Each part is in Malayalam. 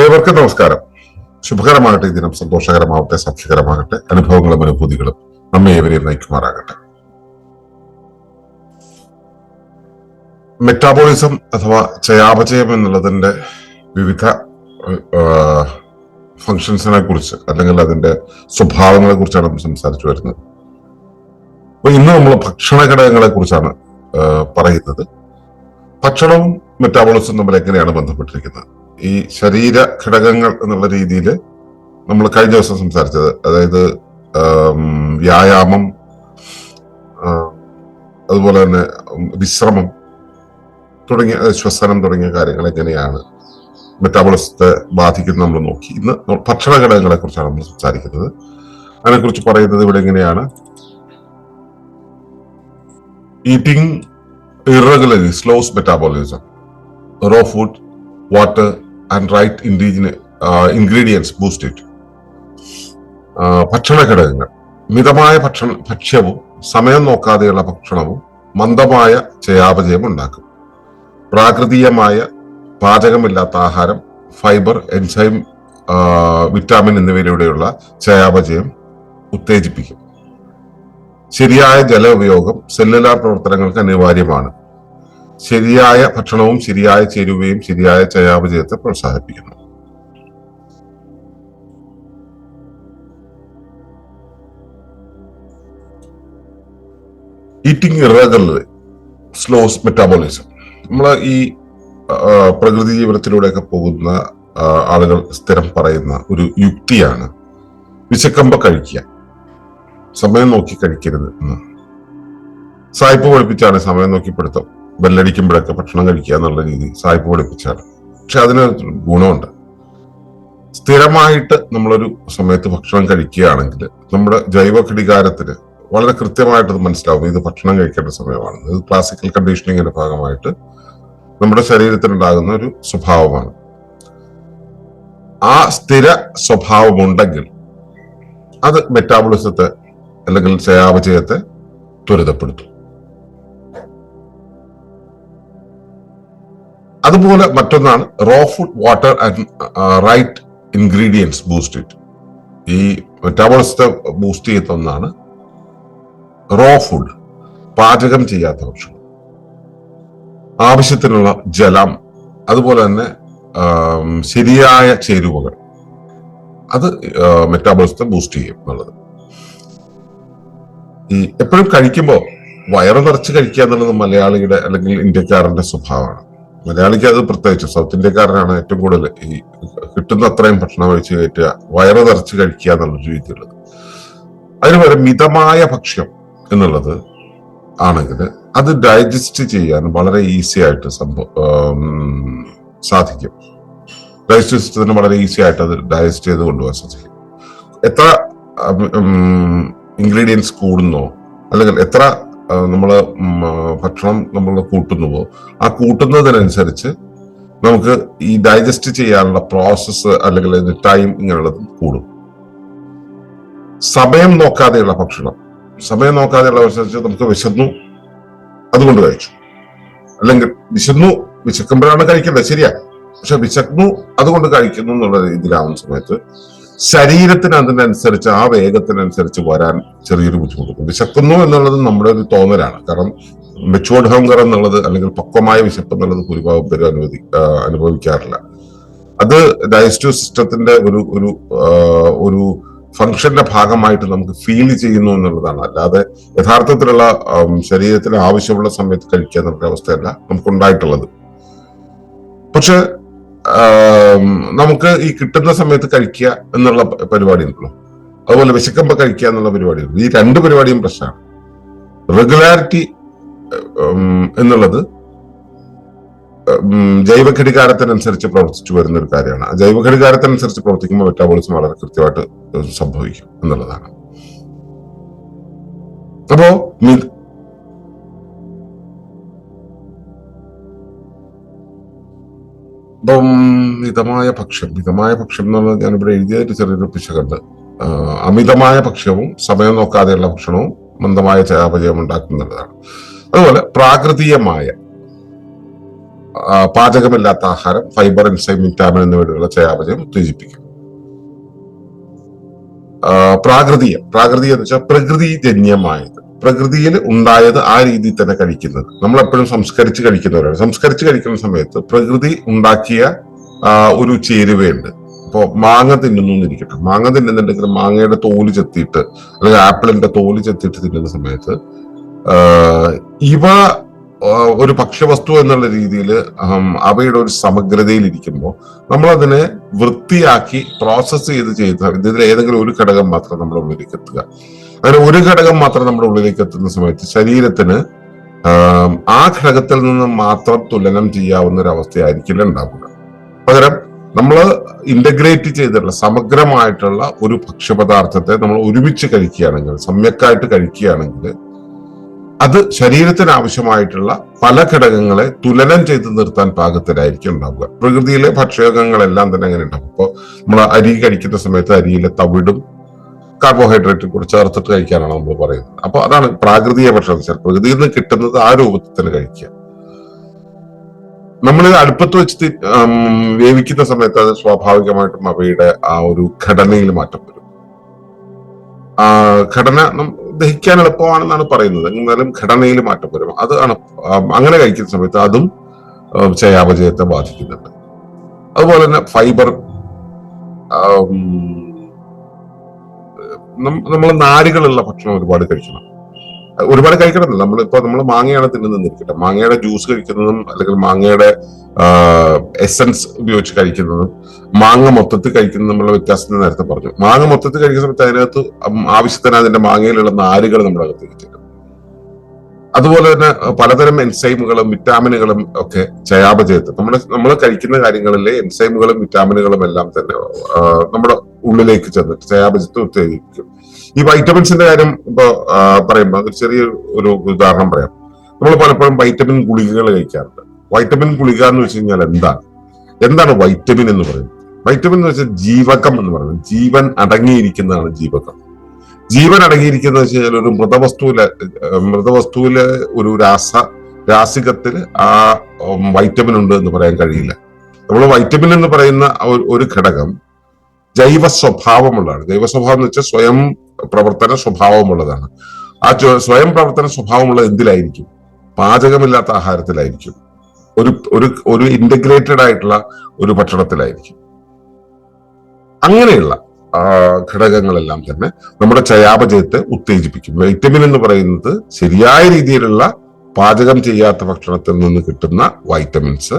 ഏവർക്കും നമസ്കാരം. ശുഭകരമാകട്ടെ. ഈ ദിനം സന്തോഷകരമാവട്ടെ സാക്ഷ്യകരമാകട്ടെ അനുഭവങ്ങളും അനുഭൂതികളും നമ്മെ ഏവരെയും നയിക്കുമാറാകട്ടെ. മെറ്റാബോളിസം അഥവാ ചയാപചയം എന്നുള്ളതിന്റെ വിവിധ ഫങ്ഷൻസിനെ കുറിച്ച് അല്ലെങ്കിൽ അതിന്റെ സ്വഭാവങ്ങളെ കുറിച്ചാണ് നമ്മൾ സംസാരിച്ചു വരുന്നത്. അപ്പൊ ഇന്ന് നമ്മൾ ഭക്ഷണ ഘടകങ്ങളെ കുറിച്ചാണ് പറയുന്നത്. ഭക്ഷണവും മെറ്റാബോളിസം തമ്മിൽ എങ്ങനെയാണ് ബന്ധപ്പെട്ടിരിക്കുന്നത്? ഈ ശരീര ഘടകങ്ങൾ എന്നുള്ള രീതിയിൽ നമ്മൾ കഴിഞ്ഞ ദിവസം സംസാരിച്ചത്. അതായത് വ്യായാമം അതുപോലെ തന്നെ വിശ്രമം തുടങ്ങിയ ശ്വസനം തുടങ്ങിയ കാര്യങ്ങൾ എങ്ങനെയാണ് മെറ്റാബോളിസത്തെ ബാധിക്കുന്നത് നമ്മൾ നോക്കി. ഇന്ന് ഭക്ഷണ ഘടകങ്ങളെ കുറിച്ചാണ് നമ്മൾ സംസാരിക്കുന്നത്. അതിനെക്കുറിച്ച് പറയുന്നത് ഇവിടെ എങ്ങനെയാണ്? Eating irregularly slows metabolism raw food water and right indigenous ingredients boost it ഭക്ഷണ ഘടകങ്ങൾ. മിതമായ ഭക്ഷണ ഭക്ഷ്യവും സമയം നോക്കാതെയുള്ള ഭക്ഷണവും മന്ദമായ ചയാപചയം ഉണ്ടാക്കും. പ്രാകൃതികമായ പാചകമില്ലാത്ത ആഹാരം ഫൈബർ എൻസൈം വിറ്റാമിൻ എന്നിവയിലൂടെയുള്ള ചയാപചയം ഉത്തേജിപ്പിക്കും. ശരിയായ ജല ഉപയോഗം സെല്ലുലാർ പ്രവർത്തനങ്ങൾക്ക് അനിവാര്യമാണ്. ശരിയായ ഭക്ഷണവും ശരിയായ ചേരുവയും ശരിയായ ചയാപചയത്തെ പ്രോത്സാഹിപ്പിക്കുന്നു. ഈറ്റിംഗ് ഇറഗുലർ സ്ലോസ് മെറ്റാബോളിസം നമ്മൾ ഈ പ്രകൃതി ജീവിതത്തിലൂടെയൊക്കെ പോകുന്ന ആളുകൾ സ്ഥിരം പറയുന്ന ഒരു യുക്തിയാണ് വിശക്കമ്പ കഴിക്കുക. സമയം നോക്കി കഴിക്കരുത് എന്ന്. സായിപ്പ് പഠിപ്പിച്ചാണ് സമയം നോക്കി പിടുത്തം ബെല്ലടിക്കുമ്പോഴൊക്കെ ഭക്ഷണം കഴിക്കുക എന്നുള്ള രീതി സായിപ്പ് പഠിപ്പിച്ചാണ് പക്ഷെ അതിന് ഗുണമുണ്ട്. സ്ഥിരമായിട്ട് നമ്മളൊരു സമയത്ത് ഭക്ഷണം കഴിക്കുകയാണെങ്കിൽ നമ്മുടെ ജൈവ ഘടികാരത്തിന് വളരെ കൃത്യമായിട്ട് മനസ്സിലാവും. ഇത് ഭക്ഷണം കഴിക്കേണ്ട സമയമാണ്. ഇത് ക്ലാസിക്കൽ കണ്ടീഷനിങ്ങിന്റെ ഭാഗമായിട്ട് നമ്മുടെ ശരീരത്തിനുണ്ടാകുന്ന ഒരു സ്വഭാവമാണ്. ആ സ്ഥിര സ്വഭാവമുണ്ടെങ്കിൽ അത് മെറ്റാബോളിസത്തെ അല്ലെങ്കിൽ ചയാപചയത്തെ ത്വരിതപ്പെടുത്തും. അതുപോലെ മറ്റൊന്നാണ് raw food water and right ingredients boost ഈ മെറ്റാബോളിസത്തെ ബൂസ്റ്റ് ചെയ്യുന്ന ഒന്നാണ് റോ ഫുഡ് പാചകം ചെയ്യാത്ത ഭക്ഷണം. ആവശ്യത്തിനുള്ള ജലം അതുപോലെ തന്നെ ശരിയായ ചേരുവകൾ. അത് മെറ്റാബോളിസത്തെ ബൂസ്റ്റ് ചെയ്യും എന്നുള്ളത്. ഈ എപ്പോഴും കഴിക്കുമ്പോൾ വയറ് നിറച്ച് കഴിക്കുക എന്നുള്ളത് മലയാളിയുടെ അല്ലെങ്കിൽ ഇന്ത്യക്കാരന്റെ സ്വഭാവമാണ്. മലയാളിക്ക് അത് പ്രത്യേകിച്ച് സൗത്ത് ഇന്ത്യക്കാരനാണ് ഏറ്റവും കൂടുതൽ ഈ കിട്ടുന്ന അത്രയും ഭക്ഷണം കഴിച്ച് കയറ്റുക വയറ് നിറച്ച് കഴിക്കുക എന്നുള്ളൊരു രീതിയുള്ളത് അതിന് മിതമായ ഭക്ഷ്യം എന്നുള്ളത് ആണെങ്കിൽ അത് ഡൈജസ്റ്റ് ചെയ്യാൻ വളരെ ഈസി ആയിട്ട് സംഭവം സാധിക്കും. ഡൈജസ്റ്റ് സിസ്റ്റത്തിന് വളരെ ഈസി ആയിട്ട് അത് ഡൈജസ്റ്റ് ചെയ്ത് കൊണ്ടുപോകാൻ സാധിക്കും. എത്ര ഇൻഗ്രീഡിയൻസ് കൂടുന്നോ അല്ലെങ്കിൽ എത്ര നമ്മൾ ഭക്ഷണം നമ്മൾ കൂട്ടുന്നുവോ ആ കൂട്ടുന്നതിനനുസരിച്ച് നമുക്ക് ഈ ഡൈജസ്റ്റ് ചെയ്യാനുള്ള പ്രോസസ്സ് അല്ലെങ്കിൽ ടൈം ഇങ്ങനെയുള്ളത് കൂടും. സമയം നോക്കാതെയുള്ള ഭക്ഷണം. സമയം നോക്കാതെയുള്ള ഭക്ഷണം നമുക്ക് വിശന്നു അതുകൊണ്ട് കഴിച്ചു. അല്ലെങ്കിൽ വിശന്നു വിശക്കുമ്പോഴാണ് കഴിക്കേണ്ടത്. ശരിയാ. പക്ഷെ വിശക്കുന്നു അതുകൊണ്ട് കഴിക്കുന്നു എന്നുള്ള രീതിയിലാവുന്ന സമയത്ത് ശരീരത്തിന് അതിനനുസരിച്ച് ആ വേഗത്തിനനുസരിച്ച് വരാൻ ചെറിയൊരു ബുദ്ധിമുട്ടുണ്ട്. വിശക്കുന്നു എന്നുള്ളത് നമ്മുടെ ഒരു തോന്നലാണ്. കാരണം മെച്ചുവേർഡ് ഹങ്കർ എന്നുള്ളത് അല്ലെങ്കിൽ പക്വമായ വിശപ്പ് എന്നുള്ളത് ഭൂരിഭാഗം പേരും അനുവദി അനുഭവിക്കാറില്ല. അത് ഡയസ്റ്റീവ് സിസ്റ്റത്തിന്റെ ഒരു ഒരു ഒരു ഫംഗ്ഷന്റെ ഭാഗമായിട്ട് നമുക്ക് ഫീൽ ചെയ്യുന്നു എന്നുള്ളതാണ്. അല്ലാതെ യഥാർത്ഥത്തിലുള്ള ശരീരത്തിന് ആവശ്യമുള്ള സമയത്ത് കഴിക്കുക എന്നുള്ള അവസ്ഥയല്ല നമുക്കുണ്ടായിട്ടുള്ളത്. പക്ഷെ നമുക്ക് ഈ കിട്ടുന്ന സമയത്ത് കഴിക്കുക എന്നുള്ള പരിപാടി ഉണ്ടല്ലോ. അതുപോലെ വിശക്കുമ്പോ കഴിക്കുക എന്നുള്ള പരിപാടി ഈ രണ്ട് പരിപാടിയും പ്രശ്നമാണ്. റെഗുലാരിറ്റി എന്നുള്ളത് ജൈവ ഘടികാരത്തിനനുസരിച്ച് പ്രവർത്തിച്ചു വരുന്ന ഒരു കാര്യമാണ്. ജൈവ ഘടികാരത്തിനനുസരിച്ച് പ്രവർത്തിക്കുമ്പോൾ മെറ്റാബോളിസം വളരെ കൃത്യമായിട്ട് സംഭവിക്കും എന്നുള്ളതാണ്. അപ്പോ ഇപ്പം മിതമായ പക്ഷം. മിതമായ ഭക്ഷ്യം എന്നുള്ളത് ഞാനിവിടെ എഴുതിയൊരു ചെറിയൊരു പിശകുണ്ട്. അമിതമായ പക്ഷവും സമയം നോക്കാതെയുള്ള ഭക്ഷണവും മന്ദമായ ചയാപചയം ഉണ്ടാക്കുന്നുള്ളതാണ് അതുപോലെ പ്രാകൃതികമായ പാചകമില്ലാത്ത ആഹാരം ഫൈബർ എൻസൈം വിറ്റാമിൻ എന്നിവയുള്ള ചയാപചയം ഉത്തേജിപ്പിക്കും. പ്രാകൃതീയം. പ്രാകൃതി എന്ന് വെച്ചാൽ പ്രകൃതിജന്യമായത്. പ്രകൃതിയിൽ ഉണ്ടായത് ആ രീതിയിൽ തന്നെ കഴിക്കുന്നത്. നമ്മൾ എപ്പോഴും സംസ്കരിച്ച് കഴിക്കുന്നവരാണ്. സംസ്കരിച്ച് കഴിക്കുന്ന സമയത്ത് പ്രകൃതി ഉണ്ടാക്കിയ ഒരു ചേരുവയുണ്ട്. ഇപ്പോൾ മാങ്ങ തിന്നുന്നു എന്നിരിക്കട്ടെ. മാങ്ങ തിന്നുന്നുണ്ടെങ്കിൽ മാങ്ങയുടെ തോൽ ചെത്തിയിട്ട് അല്ലെങ്കിൽ ആപ്പിളിന്റെ തോൽ ചെത്തിയിട്ട് തിന്നുന്ന സമയത്ത് ഇവ ഒരു ഭക്ഷ്യവസ്തു എന്നുള്ള രീതിയിൽ അവയുടെ ഒരു സമഗ്രതയിൽ ഇരിക്കുമ്പോൾ നമ്മൾ അതിനെ വൃത്തിയാക്കി പ്രോസസ്സ് ചെയ്ത് ചെയ്ത ഇതിൽ ഏതെങ്കിലും ഒരു ഘടകം മാത്രം നമ്മൾ ഉള്ളിലേക്ക് എത്തുക. അങ്ങനെ ഒരു ഘടകം മാത്രം നമ്മുടെ ഉള്ളിലേക്ക് എത്തുന്ന സമയത്ത് ശരീരത്തിന് ആ ഘടകത്തിൽ നിന്ന് മാത്രം തുലനം ചെയ്യാവുന്ന ഒരു അവസ്ഥയായിരിക്കില്ല ഉണ്ടാവുക. പകരം നമ്മൾ ഇന്റഗ്രേറ്റ് ചെയ്തിട്ടുള്ള സമഗ്രമായിട്ടുള്ള ഒരു ഭക്ഷ്യപദാർത്ഥത്തെ നമ്മൾ ഒരുമിച്ച് കഴിക്കുകയാണെങ്കിൽ സമ്യക്കായിട്ട് കഴിക്കുകയാണെങ്കിൽ അത് ശരീരത്തിന് ആവശ്യമായിട്ടുള്ള പല ഘടകങ്ങളെ തുലനം ചെയ്ത് നിർത്താൻ പാകത്തിലായിരിക്കും ഉണ്ടാവുക. പ്രകൃതിയിലെ ഭക്ഷകങ്ങളെല്ലാം തന്നെ അങ്ങനെ ഉണ്ടാവും. ഇപ്പോൾ നമ്മൾ അരി കഴിക്കുന്ന സമയത്ത് അരിയിലെ തവിടും കാർബോഹൈഡ്രേറ്റും കൂടെ ചേർത്തിട്ട് കഴിക്കാനാണ് നമ്മൾ പറയുന്നത്. അപ്പൊ അതാണ് പ്രാകൃതിക ഭക്ഷണം പ്രകൃതിയിൽ നിന്ന് കിട്ടുന്നത് ആ രൂപത്തിൽ തന്നെ കഴിക്കുക. നമ്മൾ അടുപ്പത്ത് വെച്ച് വേവിക്കുന്ന സമയത്ത് അത് സ്വാഭാവികമായിട്ടും അവയുടെ ആ ഒരു ഘടനയിൽ മാറ്റം വരും. ആ ഘടന ദഹിക്കാൻ എളുപ്പമാണെന്നാണ് പറയുന്നത്. എന്നാലും ഘടനയിൽ മാറ്റം വരും. അതാണ് അങ്ങനെ കഴിക്കുന്ന സമയത്ത് അതും ചയാപചയത്തെ ബാധിക്കുന്നുണ്ട്. അതുപോലെ തന്നെ ഫൈബർ നമ്മൾ നാരുകളുള്ള ഭക്ഷണം ഒരുപാട് കഴിക്കണം ഒരുപാട് കഴിക്കണം നമ്മളിപ്പോ നമ്മൾ മാങ്ങയാണ് തിന്നുന്നിരിക്കട്ടെ മാങ്ങയുടെ ജ്യൂസ് കഴിക്കുന്നതും അല്ലെങ്കിൽ മാങ്ങയുടെ എസൻസ് ഉപയോഗിച്ച് കഴിക്കുന്നതും മാങ്ങ മൊത്തത്തിൽ കഴിക്കുന്നതും തമ്മിലുള്ള വ്യത്യാസം നേരത്തെ പറഞ്ഞു. മാങ്ങ മൊത്തത്തിൽ കഴിക്കുന്ന സമയത്ത് അതിനകത്ത് ആവശ്യത്തിന് അതിന്റെ മാങ്ങയിലുള്ള നാരുകൾ നമ്മുടെ അകത്തേക്ക് ചെല്ലും അതുപോലെ തന്നെ പലതരം എൻസൈമുകളും വിറ്റാമിനുകളും ഒക്കെ ചയാപചയത്ത് നമ്മൾ നമ്മൾ കഴിക്കുന്ന കാര്യങ്ങളിലെ എൻസൈമുകളും വിറ്റാമിനുകളും എല്ലാം തന്നെ നമ്മുടെ ഉള്ളിലേക്ക് ചെന്നിട്ട് ചയാപചയത്തെ ഉത്തേജിപ്പിക്കും ഈ വൈറ്റമിൻസിന്റെ കാര്യം ഇപ്പൊ പറയുമ്പോൾ ഒരു ചെറിയ ഒരു ഉദാഹരണം പറയാം. നമ്മൾ പലപ്പോഴും വൈറ്റമിൻ ഗുളികകൾ കഴിക്കാറുണ്ട്. വൈറ്റമിൻ ഗുളിക എന്ന് വെച്ച് കഴിഞ്ഞാൽ എന്താണ്? എന്താണ് വൈറ്റമിൻ എന്ന് പറയുന്നത്? വൈറ്റമിൻ എന്ന് വെച്ചാൽ ജീവകം എന്ന് പറയുന്നത്. ജീവൻ അടങ്ങിയിരിക്കുന്നതാണ് ജീവകം. ജീവൻ അടങ്ങിയിരിക്കുന്നത് വെച്ച് കഴിഞ്ഞാൽ ഒരു മൃതവസ്തുവിലെ മൃതവസ്തുവിലെ ഒരു രാസ രാസികത്തിൽ ആ വൈറ്റമിൻ ഉണ്ട് എന്ന് പറയാൻ കഴിയില്ല. നമ്മൾ വൈറ്റമിൻ എന്ന് പറയുന്ന ഒരു ഘടകം ജൈവ സ്വഭാവമുള്ളതാണ് ജൈവ സ്വഭാവം എന്ന് വെച്ചാൽ സ്വയം പ്രവർത്തന സ്വഭാവമുള്ളതാണ്. ആ സ്വയം പ്രവർത്തന സ്വഭാവമുള്ളത് എന്തിലായിരിക്കും? പാചകമില്ലാത്ത ആഹാരത്തിലായിരിക്കും. ഒരു ഒരു ഒരു ഇന്റഗ്രേറ്റഡ് ആയിട്ടുള്ള ഒരു ഭക്ഷണത്തിലായിരിക്കും. അങ്ങനെയുള്ള ഘടകങ്ങളെല്ലാം തന്നെ നമ്മുടെ ചയാപചയത്തെ ഉത്തേജിപ്പിക്കും. വൈറ്റമിൻ എന്ന് പറയുന്നത് ശരിയായ രീതിയിലുള്ള പാചകം ചെയ്യാത്ത ഭക്ഷണത്തിൽ നിന്ന് കിട്ടുന്ന വൈറ്റമിൻസ്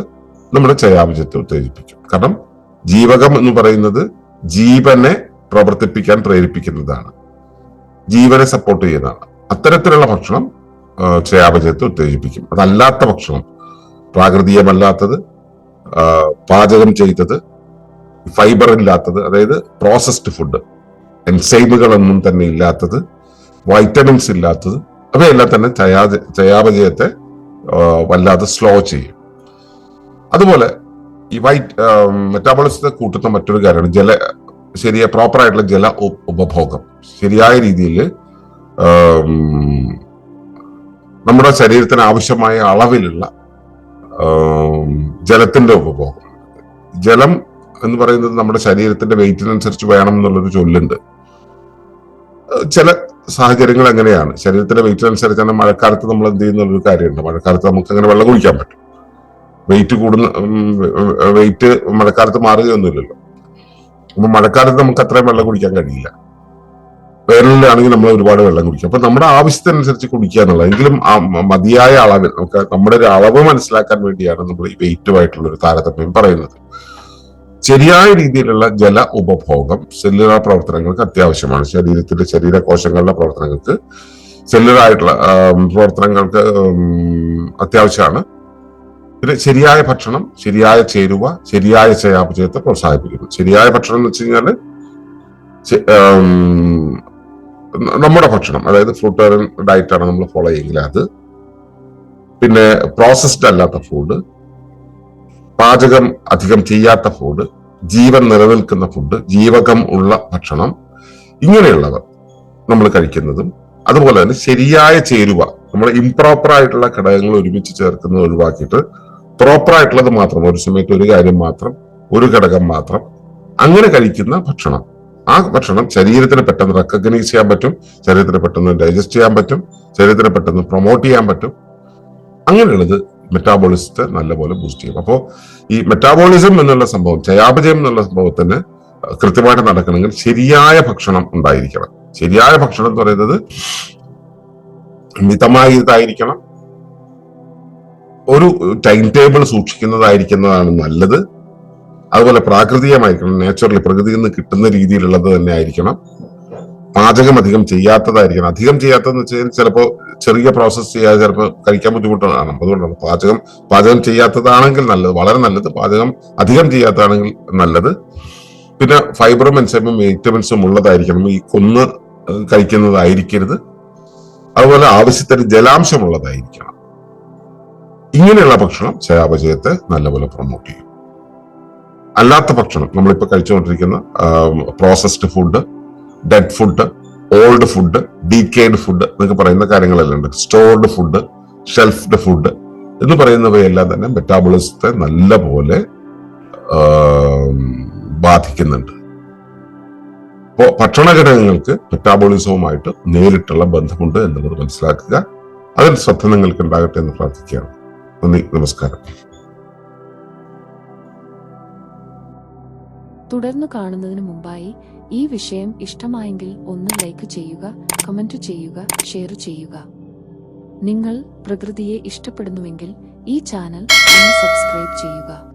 നമ്മുടെ ചയാപചയത്തെ ഉത്തേജിപ്പിക്കും. കാരണം ജീവകം എന്ന് പറയുന്നത് ജീവനെ പ്രവർത്തിപ്പിക്കാൻ പ്രേരിപ്പിക്കുന്നതാണ്. ജീവനെ സപ്പോർട്ട് ചെയ്യുന്നതാണ്. അത്തരത്തിലുള്ള ഭക്ഷണം ആ, ചയാപചയത്തെ ഉത്തേജിപ്പിക്കും. അതല്ലാത്ത ഭക്ഷണം പ്രാകൃതീയമല്ലാത്തത് ആ, പാചകം ചെയ്തത് ഫൈബർ ഇല്ലാത്തത് അതായത് പ്രോസസ്ഡ് ഫുഡ് എൻസൈമുകളൊന്നും തന്നെ ഇല്ലാത്തത് വൈറ്റമിൻസ് ഇല്ലാത്തത് അവയെല്ലാം തന്നെ ചയാ ചയാപചയത്തെ വല്ലാതെ സ്ലോ ചെയ്യും. അതുപോലെ ഈ വൈറ്റ് മെറ്റാബോളിസത്തെ കൂട്ടുന്ന മറ്റൊരു കാര്യമാണ് ജല ശരിയായ പ്രോപ്പറായിട്ടുള്ള ജല ഉപഭോഗം. ശരിയായ രീതിയിൽ നമ്മുടെ ശരീരത്തിന് ആവശ്യമായ അളവിലുള്ള ജലത്തിന്റെ ഉപഭോഗം. ജലം എന്ന് പറയുന്നത് നമ്മുടെ ശരീരത്തിന്റെ വെയിറ്റിനനുസരിച്ച് വേണം എന്നുള്ളൊരു ചൊല്ലുണ്ട്. ചില സാഹചര്യങ്ങൾ എങ്ങനെയാണ്? ശരീരത്തിന്റെ വെയിറ്റിനനുസരിച്ചാണ് മഴക്കാലത്ത് നമ്മൾ എന്ത് ചെയ്യുന്ന ഒരു കാര്യമുണ്ട്. മഴക്കാലത്ത് നമുക്ക് അങ്ങനെ വെള്ളം കുടിക്കാൻ പറ്റും. വെയിറ്റ് കൂടുന്ന വെയിറ്റ് മഴക്കാലത്ത് മാറുകയൊന്നുമില്ലല്ലോ. അപ്പൊ മഴക്കാലത്ത് നമുക്ക് അത്രയും വെള്ളം കുടിക്കാൻ കഴിയില്ല. വേനലിലാണെങ്കിൽ നമ്മൾ ഒരുപാട് വെള്ളം കുടിക്കും. അപ്പൊ നമ്മുടെ ആവശ്യത്തിനനുസരിച്ച് കുടിക്കുക എങ്കിലും മതിയായ അളവിൽ നമുക്ക് നമ്മുടെ ഒരു അളവ് മനസ്സിലാക്കാൻ വേണ്ടിയാണ് നമ്മൾ ഈ വെയിറ്റുമായിട്ടുള്ള ഒരു താരതമ്യം പറയുന്നത്. ശരിയായ രീതിയിലുള്ള ജല ഉപഭോഗം സെല്ലുലാർ പ്രവർത്തനങ്ങൾക്ക് അത്യാവശ്യമാണ്. ശരീരത്തിന്റെ ശരീരകോശങ്ങളുടെ പ്രവർത്തനങ്ങൾക്ക് സെല്ലുലായിട്ടുള്ള പ്രവർത്തനങ്ങൾക്ക് അത്യാവശ്യമാണ്. പിന്നെ ശരിയായ ഭക്ഷണം ശരിയായ ചേരുവ ശരിയായ ചയാപചയത്തെ പ്രോത്സാഹിപ്പിക്കുന്നു. ശരിയായ ഭക്ഷണം എന്ന് വെച്ച് കഴിഞ്ഞാൽ നമ്മുടെ ഭക്ഷണം അതായത് ഫ്രൂട്ടേറിയൻ ഡയറ്റ് ആണ് നമ്മൾ ഫോളോ ചെയ്യുന്നത്. അത് പിന്നെ പ്രോസസ്ഡ് അല്ലാത്ത ഫുഡ് പാചകം അധികം ചെയ്യാത്ത ഫുഡ് ജീവൻ നിലനിൽക്കുന്ന ഫുഡ് ജീവകം ഉള്ള ഭക്ഷണം ഇങ്ങനെയുള്ളവ നമ്മൾ കഴിക്കുന്നതും അതുപോലെ തന്നെ ശരിയായ ചേരുവ നമ്മൾ ഇംപ്രോപ്പർ ആയിട്ടുള്ള ഘടകങ്ങൾ ഒരുമിച്ച് ചേർക്കുന്നത് ഒഴിവാക്കിയിട്ട് പ്രോപ്പർ ആയിട്ടുള്ളത് മാത്രം ഒരു സമയത്ത് ഒരു കാര്യം മാത്രം ഒരു ഘടകം മാത്രം അങ്ങനെ കഴിക്കുന്ന ഭക്ഷണം. ആ ഭക്ഷണം ശരീരത്തിന് പെട്ടെന്ന് റെക്കഗ്നൈസ് ചെയ്യാൻ പറ്റും ശരീരത്തിന് പെട്ടെന്ന് ഡൈജസ്റ്റ് ചെയ്യാൻ പറ്റും ശരീരത്തിന് പെട്ടെന്ന് പ്രൊമോട്ട് ചെയ്യാൻ പറ്റും. അങ്ങനെയുള്ളത് മെറ്റാബോളിസത്തെ നല്ലപോലെ ബൂസ്റ്റ് ചെയ്യും. അപ്പോൾ ഈ മെറ്റാബോളിസം എന്നുള്ള സംഭവം ചയാപചയം എന്നുള്ള സംഭവത്തിന് കൃത്യമായിട്ട് നടക്കണമെങ്കിൽ ശരിയായ ഭക്ഷണം ഉണ്ടായിരിക്കണം. ശരിയായ ഭക്ഷണം എന്ന് പറയുന്നത് മിതമായതായിരിക്കണം ഒരു ടൈം ടേബിൾ സൂക്ഷിക്കുന്നതായിരിക്കുന്നതാണ് നല്ലത്. അതുപോലെ പ്രാകൃതികമായിരിക്കണം. നാച്ചുറലി പ്രകൃതിയിൽ നിന്ന് കിട്ടുന്ന രീതിയിലുള്ളത് തന്നെ ആയിരിക്കണം. പാചകം അധികം ചെയ്യാത്തതായിരിക്കണം. അധികം ചെയ്യാത്തതെന്ന് വെച്ച് കഴിഞ്ഞാൽ ചിലപ്പോൾ ചെറിയ പ്രോസസ്സ് ചെയ്യാതെ ചിലപ്പോൾ കഴിക്കാൻ ബുദ്ധിമുട്ടാണ്. അതുകൊണ്ടാണ് പാചകം പാചകം ചെയ്യാത്തതാണെങ്കിൽ നല്ലത്. വളരെ നല്ലത്. പാചകം അധികം ചെയ്യാത്തതാണെങ്കിൽ നല്ലത്. പിന്നെ ഫൈബറും എൻസൈമും വൈറ്റമിൻസും ഉള്ളതായിരിക്കണം. ഈ കൊന്ന് കഴിക്കുന്നതായിരിക്കരുത്. അതുപോലെ ആവശ്യത്തിന് ജലാംശമുള്ളതായിരിക്കണം ഇങ്ങനെയുള്ള ഭക്ഷണം ചയാപചയത്തെ നല്ലപോലെ പ്രൊമോട്ട് ചെയ്യും. അല്ലാത്ത ഭക്ഷണം നമ്മളിപ്പോൾ കഴിച്ചുകൊണ്ടിരിക്കുന്ന processed food dead food old food decayed food എന്നൊക്കെ പറയുന്ന കാര്യങ്ങളെല്ലാം ഉണ്ട്. സ്റ്റോർഡ് ഫുഡ് ഷെൽഫ്ഡ് ഫുഡ് എന്ന് പറയുന്നവയെല്ലാം തന്നെ മെറ്റാബോളിസത്തെ നല്ലപോലെ ബാധിക്കുന്നുണ്ട്. ഇപ്പോൾ ഭക്ഷണ ഘടകങ്ങൾക്ക് മെറ്റാബോളിസവുമായിട്ട് നേരിട്ടുള്ള ബന്ധമുണ്ട് എന്നുള്ളത് മനസ്സിലാക്കുക. അതിൽ ശ്രദ്ധ നിങ്ങൾക്ക് ഉണ്ടാകട്ടെ എന്ന് പ്രാർത്ഥിക്കുകയാണ്. നന്ദി നമസ്കാരം. തുടർന്ന് കാണുന്നതിന് മുമ്പായി ഈ വിഷയം ഇഷ്ടമായെങ്കിൽ ഒന്ന് ലൈക്ക് ചെയ്യുക കമന്റ് ചെയ്യുക ഷെയർ ചെയ്യുക. നിങ്ങൾ പ്രകൃതിയെ ഇഷ്ടപ്പെടുന്നുവെങ്കിൽ ഈ ചാനൽ ഒന്ന് സബ്സ്ക്രൈബ് ചെയ്യുക.